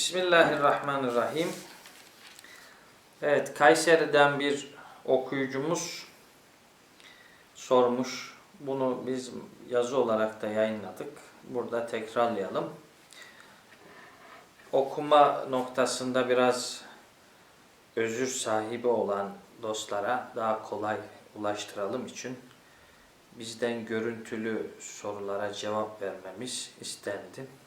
Bismillahirrahmanirrahim. Evet, Kayseri'den bir okuyucumuz sormuş. Bunu biz yazı olarak da yayınladık. Burada tekrarlayalım. Okuma noktasında biraz özür sahibi olan dostlara daha kolay ulaştıralım için bizden görüntülü sorulara cevap vermemiz istendi.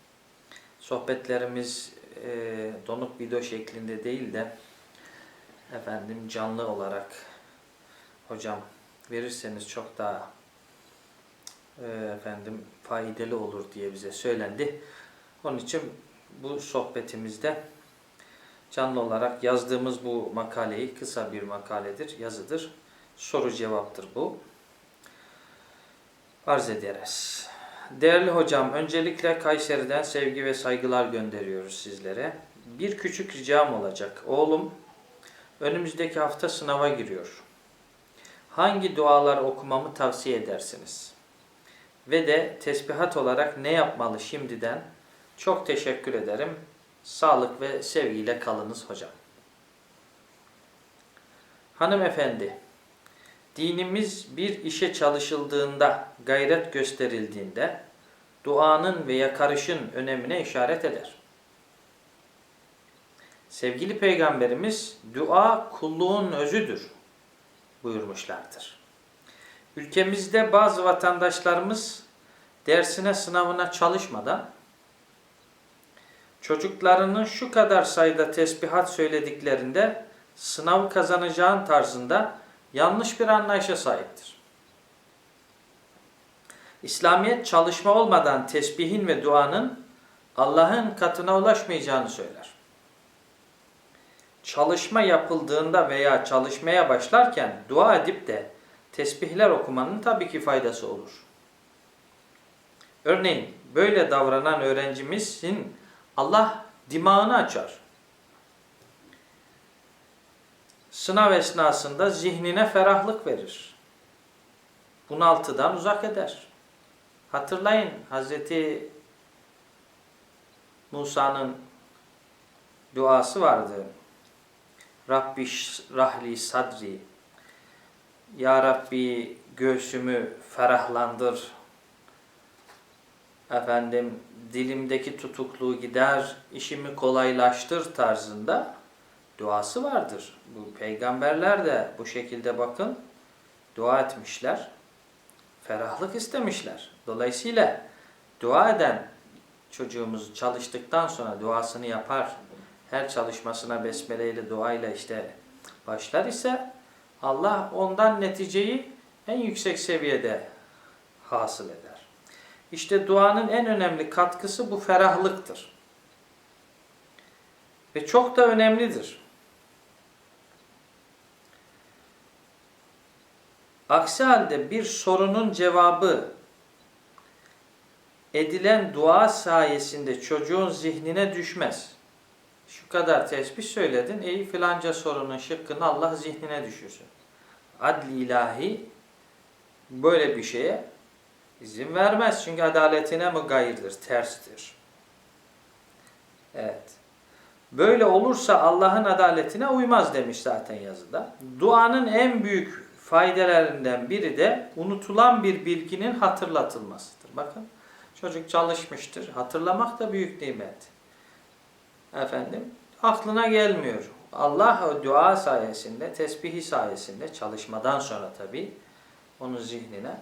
Sohbetlerimiz e, donuk video şeklinde değil de efendim canlı olarak hocam verirseniz çok daha e, efendim faydalı olur diye bize söylendi. Onun için bu sohbetimizde canlı olarak yazdığımız bu makaleyi kısa bir makaledir, yazıdır. Soru cevaptır bu. Arz ederiz. Değerli hocam, öncelikle Kayseri'den sevgi ve saygılar gönderiyoruz sizlere. Bir küçük ricam olacak. Oğlum önümüzdeki hafta sınava giriyor. Hangi dualar okumamı tavsiye edersiniz? Ve de tesbihat olarak ne yapmalı şimdiden? Çok teşekkür ederim. Sağlık ve sevgiyle kalınız hocam. Hanımefendi, dinimiz bir işe çalışıldığında, gayret gösterildiğinde duanın ve yakarışın önemine işaret eder. Sevgili Peygamberimiz dua kulluğun özüdür buyurmuşlardır. Ülkemizde bazı vatandaşlarımız dersine sınavına çalışmadan çocuklarının şu kadar sayıda tesbihat söylediklerinde sınav kazanacağın tarzında yanlış bir anlayışa sahiptir. İslamiyet çalışma olmadan tesbihin ve duanın Allah'ın katına ulaşmayacağını söyler. Çalışma yapıldığında veya çalışmaya başlarken dua edip de tesbihler okumanın tabii ki faydası olur. Örneğin böyle davranan öğrencimizin Allah dimağını açar. Sınav esnasında zihnine ferahlık verir. Bunaltıdan uzak eder. Hatırlayın Hazreti Musa'nın duası vardı. Rabbi rahli sadri Ya Rabbi göğsümü ferahlandır. Efendim dilimdeki tutukluğu gider, işimi kolaylaştır tarzında duası vardır. Bu peygamberler de bu şekilde bakın dua etmişler. Ferahlık istemişler. Dolayısıyla dua eden çocuğumuz çalıştıktan sonra duasını yapar. Her çalışmasına besmele ile duayla işte başlar ise Allah ondan neticeyi en yüksek seviyede hasıl eder. İşte duanın en önemli katkısı bu ferahlıktır. Ve çok da önemlidir. Aksi halde bir sorunun cevabı edilen dua sayesinde çocuğun zihnine düşmez. Şu kadar tesbih söyledin, ey filanca sorunun şıkkını Allah zihnine düşürsün. Adli ilahi böyle bir şeye izin vermez. Çünkü adaletine mi gayırdır, terstir. Evet. Böyle olursa Allah'ın adaletine uymaz demiş zaten yazıda. Duanın en büyük faydalarından biri de unutulan bir bilginin hatırlatılmasıdır. Bakın çocuk çalışmıştır. Hatırlamak da büyük nimet. Efendim aklına gelmiyor. Allah o dua sayesinde, tesbihi sayesinde çalışmadan sonra tabi onun zihnine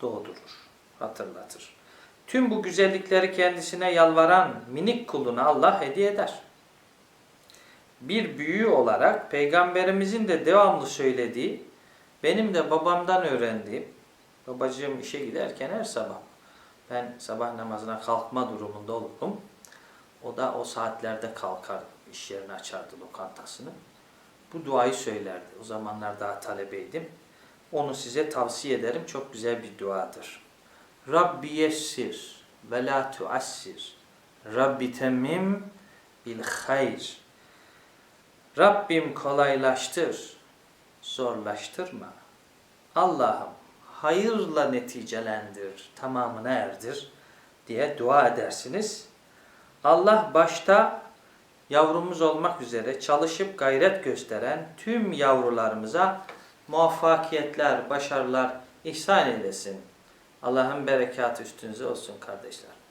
doğdurur, hatırlatır. Tüm bu güzellikleri kendisine yalvaran minik kuluna Allah hediye eder. Bir büyü olarak peygamberimizin de devamlı söylediği, benim de babamdan öğrendiğim, babacığım işe giderken her sabah ben sabah namazına kalkma durumunda olurum. O da o saatlerde kalkar, iş yerini açardı lokantasını. Bu duayı söylerdi. O zamanlar daha talebeydim. Onu size tavsiye ederim. Çok güzel bir duadır. Rabbi yessir ve la tuassir. Rabbi temmim bil hayr. Rabbim kolaylaştır, zorlaştırma. Allah'ım hayırla neticelendir, tamamına erdir diye dua edersiniz. Allah başta yavrumuz olmak üzere çalışıp gayret gösteren tüm yavrularımıza muvaffakiyetler, başarılar ihsan eylesin. Allah'ın berekatı üstünüze olsun kardeşler.